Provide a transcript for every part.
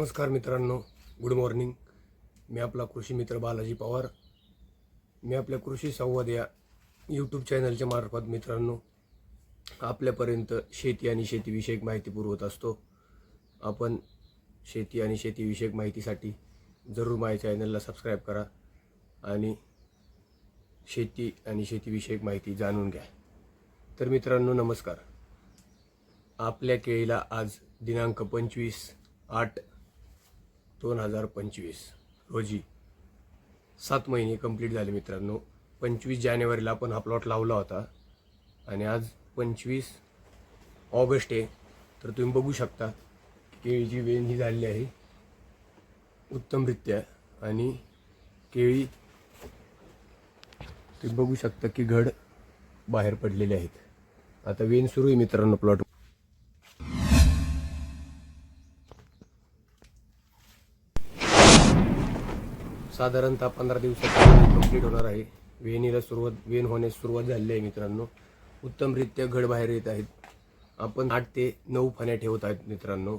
नमस्कार मित्रांनो good morning मी आपला कृषी मित्र बालाजी पवार. मी आपल्या कृषी संवाद या यूट्यूब चॅनलच्या मार्फत मित्रांनो आपल्यापर्यंत शेती आणि शेतीविषयक माहिती पुरवत असतो. आपण शेती आणि शेतीविषयक माहितीसाठी जरूर माझ्या चॅनलला सबस्क्राईब करा आणि शेती आणि शेतीविषयक माहिती जाणून घ्या. तर मित्रांनो नमस्कार. आपल्या केळीला आज दिनांक पंचवीस आठ दोन हजार पंचवीस रोजी. सात महिने कंप्लीट झाले मित्रांनो. पंचवीस जानेवारीला आपण हा प्लॉट लावला होता. आणि आज पंचवीस ऑगस्ट आहे. तर तुम्ही बघू शकता केळीची वेण ही झालेली आहे उत्तमरित्या. आणि केळी तुम्ही बघू शकता की घड बाहेर पडलेले आहेत. आता वेन सुरू आहे मित्रांनो प्लॉट साधारणतः पंधरा दिवसात कंप्लीट होणार आहे. वेणीला सुरुवात वेण होण्यास सुरुवात झालेली आहे मित्रांनो. उत्तमरित्या घड बाहेर येत आहेत. आपण आठ ते नऊ फण्या ठेवत आहेत मित्रांनो.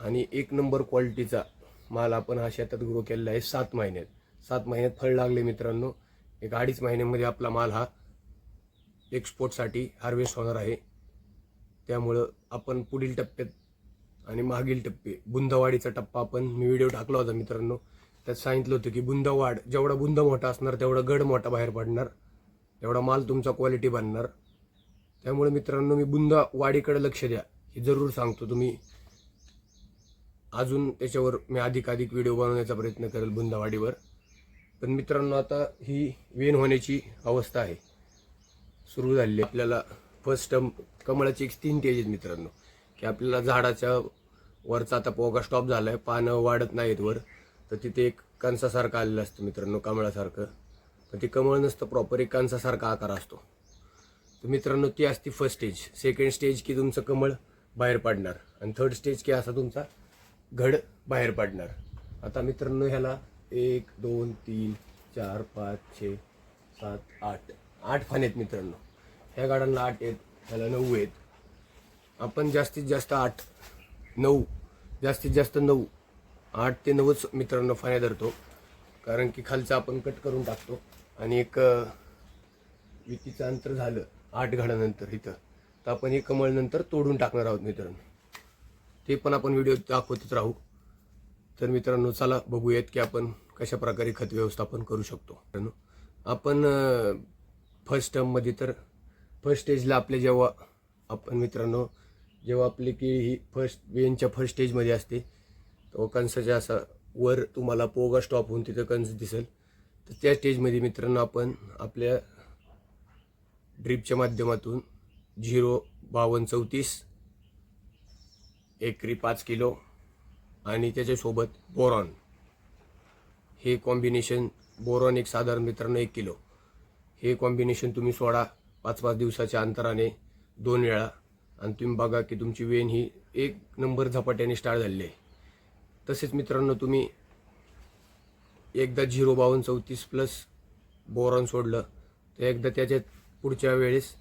आणि एक नंबर क्वालिटीचा माल आपण हा शेतात ग्रो केलेला आहे सात महिन्यात. सात महिन्यात फळ लागले मित्रांनो. एक अडीच महिन्यामध्ये आपला माल हा एक्सपोर्टसाठी हार्वेस्ट होणार आहे. त्यामुळं आपण पुढील टप्प्यात आणि मागील टप्पे. बुंदवाडीचा टप्पा आपण मी व्हिडिओ टाकला होता मित्रांनो. त्यात सांगितलं होतं की बुंदवाड जेवढा बुंद मोठा असणार तेवढा गड मोठा बाहेर पडणार. तेवढा माल तुमचा क्वालिटी बनणार. त्यामुळे मित्रांनो मी बुंदावाडीकडे लक्ष द्या. हे जरूर सांगतो तुम्ही. अजून त्याच्यावर मी अधिकाधिक व्हिडिओ बनवण्याचा प्रयत्न करेल बुंदावाडीवर. पण मित्रांनो आता ही वेन होण्याची अवस्था आहे. सुरू झालेली आहे. आपल्याला फर्स्ट टर्म कमळाची एक तीन तेज आहेत मित्रांनो. की आपल्याला झाडाच्या वरचा आता पोगा स्टॉप झालाय पानं वाढत नाहीत वर. तर तिथे एक कंसासारखं आलेलं असतं मित्रांनो कमळासारखं. तर ती कमळ नसतं प्रॉपर एक कणसासारखा आकार असतो. तर मित्रांनो ती असते फर्स्ट स्टेज सेकंड स्टेज की तुमचं कमळ बाहेर पडणार आणि थर्ड स्टेज की असा तुमचा घड बाहेर पडणार. आता मित्रांनो ह्याला एक दोन तीन चार पाच छे सात आठ. आठ फाने आहेत मित्रांनो. ह्या गाड्यांना आठ आहेत ह्याला नऊ आहेत. आपण जास्तीत जास्त आठ नऊ जास्तीत जास्त नऊ आठ ते नऊच मित्रांनो फाण्या धरतो. कारण की खालचं आपण कट करून टाकतो. आणि एक विकीचं अंतर झालं आठ घडानंतर इथं. तर आपण हे कमळनंतर तोडून टाकणार आहोत मित्रांनो. ते पण आपण व्हिडिओ दाखवतच राहू. तर मित्रांनो चला बघूयात की आपण कशा प्रकारे खत व्यवस्थापन करू शकतो. मित्रांनो, आपण फर्स्ट टर्ममध्ये तर फर्स्ट स्टेजला आपले जेव्हा आपण मित्रांनो जेव्हा आपली की ही फर्स्ट वेनच्या फर्स्ट स्टेजमध्ये असते तेव्हा कंसाच्या असा वर तुम्हाला पोगा स्टॉप होऊन तिथं कंस दिसेल. तर त्या स्टेजमध्ये मित्रांनो आपण आपल्या ड्रीपच्या माध्यमातून झिरो बावन्न चौतीस एकरी पाच किलो आणि त्याच्यासोबत बोरॉन. हे कॉम्बिनेशन बोरॉन एक साधारण मित्रांनो एक किलो. हे कॉम्बिनेशन तुम्ही सोडा पाच पाच दिवसाच्या अंतराने दोन वेळा. आणि तुम्ही बघा की तुमची वेन ही एक नंबर झपाट्याने स्टार्ट झालेली आहे. तसेच मित्रांनो तुम्ही एकदा झिरो बावन्न चौतीस प्लस बोरॉन सोडलं तर एकदा त्याच्यात पुढच्या वेळेस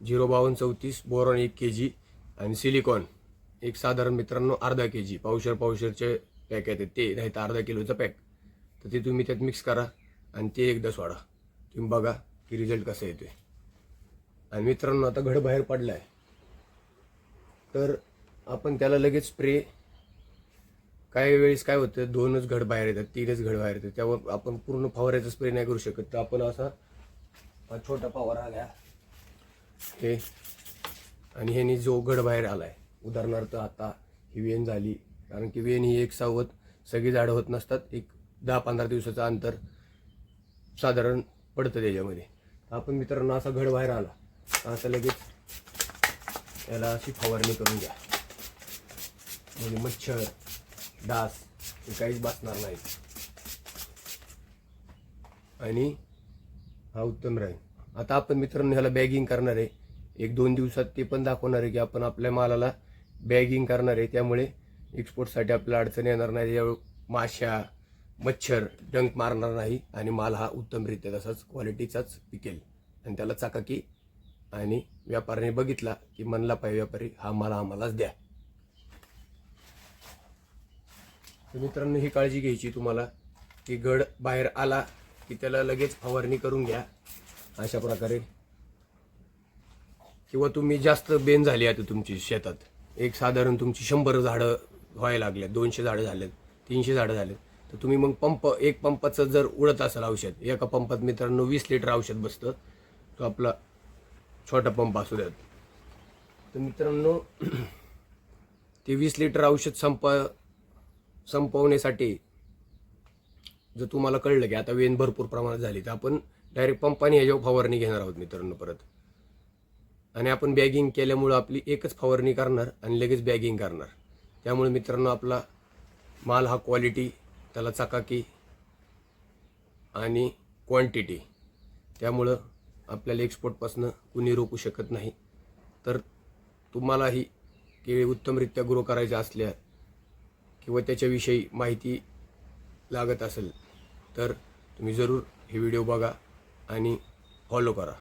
झिरो बावन्न चौतीस बोरॉन एक के जी आणि सिलिकॉन एक साधारण मित्रांनो अर्धा के जी पावशर पावशरचे पॅक येतात ते नाही तर अर्धा किलोचं पॅक तर ते तुम्ही त्यात मिक्स करा आणि ते एकदा सोडा. तुम्ही बघा की रिझल्ट कसा आहे आणि मित्रांनो आता घड बाहेर आहे तर आपण त्याला लगेच स्प्रे काही वेळेस काय होतं दोनच घड बाहेर येतात तीनच घड बाहेर येतात. त्यावर आपण पूर्ण फवाऱ्याचा स्प्रे नाही करू शकत. तर आपण असा हा छोटा फवारा आला हे. आणि ह्यानी जो घड बाहेर आहे उदाहरणार्थ आता ही वेन झाली कारण की वेन ही एक सावत सगळी झाडं होत नसतात. एक दहा पंधरा दिवसाचं अंतर साधारण पडतं त्याच्यामध्ये. आपण मित्रांनो असा घड बाहेर आला. असं लगेच याला अशी फवारणी करून घ्या. म्हणजे मच्छर डास हे काहीच बसणार नाही आणि हा उत्तम राहील. आता आपण मित्रांनो ह्याला बॅगिंग करणार आहे. एक दोन दिवसात ते पण दाखवणार आहे की आपण आपल्या मालाला बॅगिंग करणार आहे. त्यामुळे एक्सपोर्टसाठी आपल्याला अडचण येणार नाही. त्यावेळी माश्या मच्छर डंक मारणार नाही. आणि माल हा उत्तमरित्या तसाच क्वालिटीचाच पिकेल. आणि त्याला चाकाकी आणि व्यापाऱ्याने बघितला की म्हणला पाहिजे व्यापारी हा माल आम्हालाच द्या. तर मित्रांनो ही काळजी घ्यायची तुम्हाला की गड बाहेर आला की त्याला लगेच फवारणी करून घ्या. अशा प्रकारे. किंवा तुम्ही जास्त बेन झाली आता तुमची शेतात. एक साधारण तुमची शंभर झाडं व्हायला लागल्यात दोनशे झाडं झालेत तीनशे झाडं झालेत. तर तुम्ही मग पंप एक पंपाचं जर उडत असेल औषध एका पंपात मित्रांनो वीस लिटर औषध बसतं. तो आपला छोटा पंप असू द्यात. तर मित्रांनो ते वीस लिटर औषध संप संपवण्यासाठी जर तुम्हाला कळलं की आता वेन भरपूर प्रमाणात झाली तर आपण डायरेक्ट पंपाने ह्याच्यावर फवारणी घेणार आहोत मित्रांनो परत. आणि आपण बॅगिंग केल्यामुळं आपली एकच फवारणी करणार आणि लगेच बॅगिंग करणार. त्यामुळे मित्रांनो आपला माल हा क्वालिटी त्याला चकाकी आणि क्वांटिटी त्यामुळं आपल्याला एक्सपोर्टपासनं कुणी रोखू शकत नाही. तर तुम्हालाही केळी उत्तमरित्या ग्रो करायच्या असल्या किंवा त्याच्याविषयी माहिती लागत असेल तर तुम्ही जरूर हे व्हिडिओ बघा आणि फॉलो करा.